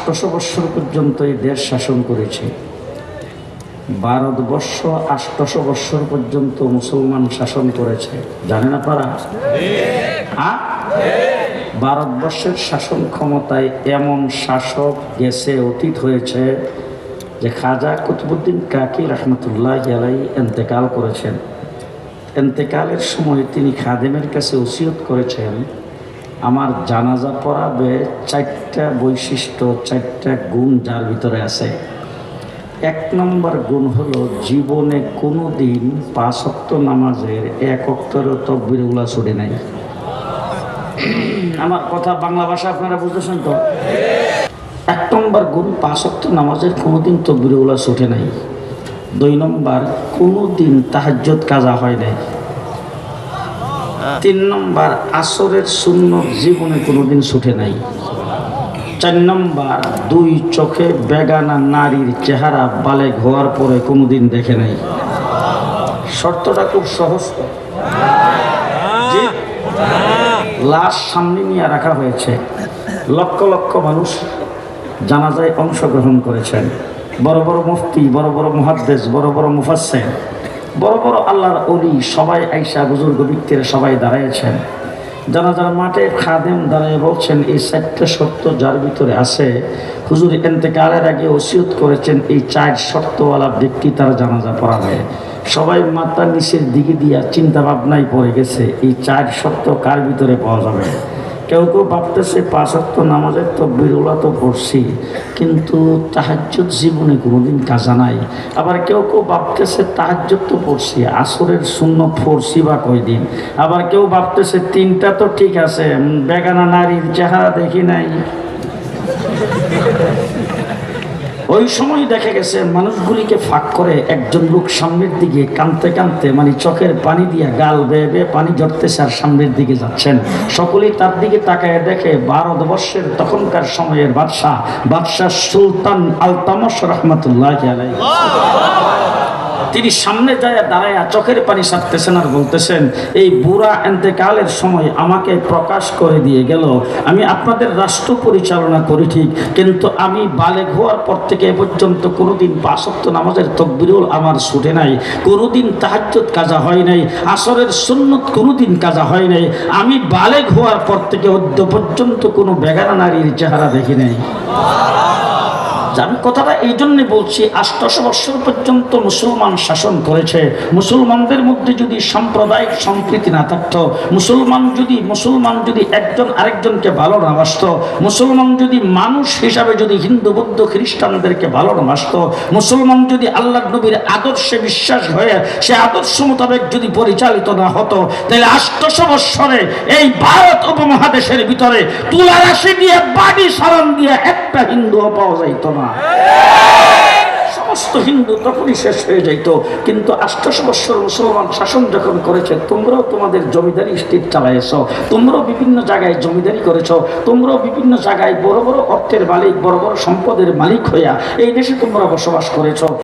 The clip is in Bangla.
আষ্টশো বৎসর পর্যন্ত এই দেশ শাসন করেছে। ভারতবর্ষ আষ্টশো বৎসর পর্যন্ত মুসলমান শাসন করেছে। জানেন না পারা? ভারতবর্ষের শাসন ক্ষমতায় এমন শাসক গেছে অতীত হয়েছে যে খাজা কুতুবুদ্দিন কাকি রহমতুল্লাহ আলাই এন্তেকাল করেছেন। এন্তেকালের সময় তিনি খাদেমের কাছে ওসিয়ত করেছেন আমার জানাজা পড়াবে চারটা বৈশিষ্ট্য, চারটা গুণ যার ভিতরে আছে। এক নম্বর গুণ হলো জীবনে কোনো দিন পাঁচ অক্ত নামাজের এক অক্তরও তকবিরগুলা ছুটে নাই। আমার কথা বাংলা ভাষা আপনারা বুঝতেছেন তো? এক নম্বর গুণ পাঁচ অক্ত নামাজের কোনোদিন তকবিরগুলা ছুটে নাই। দুই নম্বর কোনো দিন তাহাজ্জত কাজা হয় নাই। তিন নম্বর, আসরের শূন্য জীবনে কোনোদিন ছুটে নাই। চার নম্বর, দুই চোখে বেগানা নারীর চেহারা বালে হওয়ার পরে কোনোদিন দেখে নাই। শর্তটা খুব সহজ লাশ সামনে নিয়ে রাখা হয়েছে, লক্ষ লক্ষ মানুষ জানাজায় অংশগ্রহণ করেছেন। বড় বড় মুফতি, বড় বড় মুহাদ্দেস, বড় বড় মুফাসসির। বড় বড় আল্লাহর অলি সবাই আইসা বুজুর্গ ব্যক্তিরা সবাই দাঁড়াইছেন যারা মাঠে খাদেম দাঁড়িয়ে বলছেন, এই চারটে শর্ত যার ভিতরে আছে, হুজুর এন্তেকালের আগে ওসিয়ত করেছেন, এই চার শর্তওয়ালা ব্যক্তি তারা জানাজা পড়াবে। সবাই মাথা নিচের দিকে দিয়া চিন্তা ভাবনায় পড়ে গেছে, এই চার শর্ত কার ভিতরে পাওয়া যাবে? কেউ কেউ ভাবতেছে পাঁচত্ব নামাজের তো বিরোলা তো পড়ছি, কিন্তু তাহাজ্জুদ জীবনে কোনোদিন কাজা নাই। আবার কেউ কেউ ভাবতেছে তাহাজ্জুদ তো পড়ছি, আসরের শূন্য পড়ছি বা কয়দিন। আবার কেউ ভাবতেছে তিনটা তো ঠিক আছে বেগানা নারীর চেহারা দেখি নাই। ওই সময় দেখা গেছে, মানুষগুলিকে ফাঁক করে একজন লোক সামনের দিকে কানতে কানতে মানে চোখের পানি দিয়ে গাল বেয়ে বেয়ে পানি ঝরতেছে আর সামনের দিকে যাচ্ছেন। সকলেই তার দিকে তাকায় দেখে ভারতবর্ষের তখনকার সময়ের বাদশাহ বাদশাহ সুলতান আলতামস রহমতুল্লাহ আলাই তিনি সামনে যায় দাঁড়ায় চোখের পানি সারতেছেন আর বলতেছেন, এই বুড়া এন্তেকালের সময় আমাকে প্রকাশ করে দিয়ে গেল। আমি আপনাদের রাষ্ট্র পরিচালনা করি ঠিক, কিন্তু আমি বালে হওয়ার পর থেকে এ পর্যন্ত কোনোদিন পাঁচক্ত নামাজের তকবিরুল আমার ছুটে নাই, কোনোদিন তাহাজ্জত কাজা হয় নাই, আসরের সুন্নত কোনোদিন কাজা হয় নাই। আমি বালেগ হওয়ার পর থেকে অদ্য পর্যন্ত কোনো বেগানা নারীর চেহারা দেখি নাই। আমি কথাটা এই জন্যে বলছি, আষ্টশো বৎসর পর্যন্ত মুসলমান শাসন করেছে। মুসলমানদের মধ্যে যদি সাম্প্রদায়িক সম্প্রীতি না থাকতো, মুসলমান যদি মুসলমান যদি একজন আরেকজনকে ভালো না বাসত, মুসলমান যদি মানুষ হিসাবে যদি হিন্দু, বৌদ্ধ, খ্রিস্টানদেরকে ভালো না বাসত, মুসলমান যদি আল্লাহ নবীর আদর্শে বিশ্বাস হয়ে সে আদর্শ মোতাবেক যদি পরিচালিত না হতো, তাহলে আষ্টশো বৎসরে এই ভারত উপমহাদেশের ভিতরে তুলা রাশি দিয়ে বাড়ি সালাম দিয়ে একটা হিন্দুও পাওয়া যাইত না। সমস্ত হিন্দু তখনই শেষ হয়ে যাইত। কিন্তু আষ্টশো বৎসর মুসলমান শাসন যখন করেছে, তোমরাও তোমাদের জমিদারি স্টেট চালাইছ তোমরাও বিভিন্ন জায়গায় জমিদারি করেছ, তোমরাও বিভিন্ন জায়গায় বড় বড় অর্থের মালিক, বড় বড় সম্পদের মালিক হইয়া এই দেশে তোমরা বসবাস করেছ।